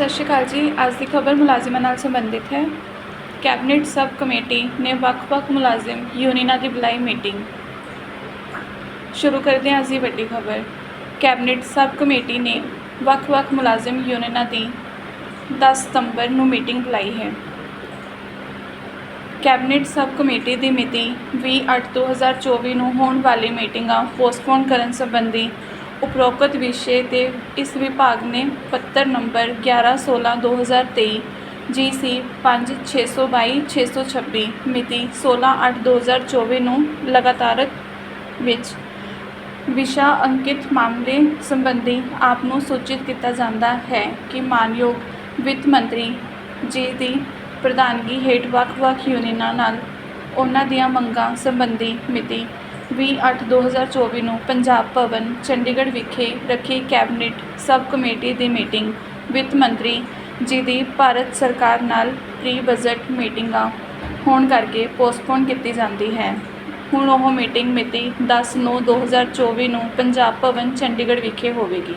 ਸਤਿ ਸ਼੍ਰੀ ਅਕਾਲ ਜੀ। ਅੱਜ ਦੀ ਖਬਰ ਮੁਲਾਜ਼ਮਾਂ ਨਾਲ ਸੰਬੰਧਿਤ ਹੈ। ਕੈਬਨਿਟ ਸਬ ਕਮੇਟੀ ਨੇ ਵੱਖ-ਵੱਖ ਮੁਲਾਜ਼ਮ ਯੂਨੀਅਨਾਂ ਦੀ ਬੁਲਾਈ ਮੀਟਿੰਗ। ਸ਼ੁਰੂ ਕਰਦੇ ਹਾਂ ਅੱਜ ਦੀ ਵੱਡੀ ਖਬਰ। ਕੈਬਨਿਟ ਸਬ ਕਮੇਟੀ ਨੇ ਵੱਖ-ਵੱਖ ਮੁਲਾਜ਼ਮ ਯੂਨੀਅਨਾਂ ਦੀ 10 ਸਤੰਬਰ ਨੂੰ ਮੀਟਿੰਗ ਬੁਲਾਈ ਹੈ। ਕੈਬਨਿਟ ਸਬ ਕਮੇਟੀ ਦੀ ਮਿਤੀ 20/8/2024 ਨੂੰ ਹੋਣ ਵਾਲੀ ਮੀਟਿੰਗਾਂ ਪੋਸਟਪੋਨ ਕਰਨ ਸੰਬੰਧੀ ਉਪਰੋਕਤ ਵਿਸ਼ੇ ਤੇ ਇਸ ਵਿਭਾਗ ਨੇ ਪੱਤਰ ਨੰਬਰ ਗਿਆਰ੍ਹਾਂ ਸੋਲ੍ਹਾਂ ਦੋ ਹਜ਼ਾਰ ਤੇਈ ਜੀ ਸੀ ਪੰਜ ਛੇ ਸੌ ਬਾਈ, ਛੇ ਸੌ ਛੱਬੀ, ਮਿਤੀ 16/8/2024 ਨੂੰ ਲਗਾਤਾਰ ਵਿੱਚ ਵਿਸ਼ਾ ਅੰਕਿਤ ਮਾਮਲੇ ਸੰਬੰਧੀ ਆਪ ਨੂੰ ਸੂਚਿਤ ਕੀਤਾ ਜਾਂਦਾ ਹੈ ਕਿ ਮਾਨਯੋਗ ਵਿੱਤ ਮੰਤਰੀ ਜੀ ਦੀ ਪ੍ਰਧਾਨਗੀ ਹੇਠ ਵੱਖ-ਵੱਖ ਯੂਨੀਅਨਾਂ ਨਾਲ ਉਹਨਾਂ ਦੀਆਂ ਮੰਗਾਂ ਸੰਬੰਧੀ ਮਿਤੀ 20/8/2024 ਨੂੰ ਪੰਜਾਬ ਭਵਨ, ਚੰਡੀਗੜ੍ਹ ਵਿਖੇ ਰੱਖੀ ਕੈਬਨਿਟ ਸਬ ਕਮੇਟੀ ਦੀ ਮੀਟਿੰਗ ਵਿੱਤ ਮੰਤਰੀ ਜੀ ਦੀ ਭਾਰਤ ਸਰਕਾਰ ਨਾਲ ਪ੍ਰੀ ਬਜਟ ਮੀਟਿੰਗਾਂ ਹੋਣ ਕਰਕੇ ਪੋਸਟਪੋਨ ਕੀਤੀ ਜਾਂਦੀ ਹੈ। ਹੁਣ ਉਹ ਮੀਟਿੰਗ ਮਿਤੀ 10/9/2024 ਨੂੰ ਪੰਜਾਬ ਭਵਨ, ਚੰਡੀਗੜ੍ਹ ਵਿਖੇ ਹੋਵੇਗੀ।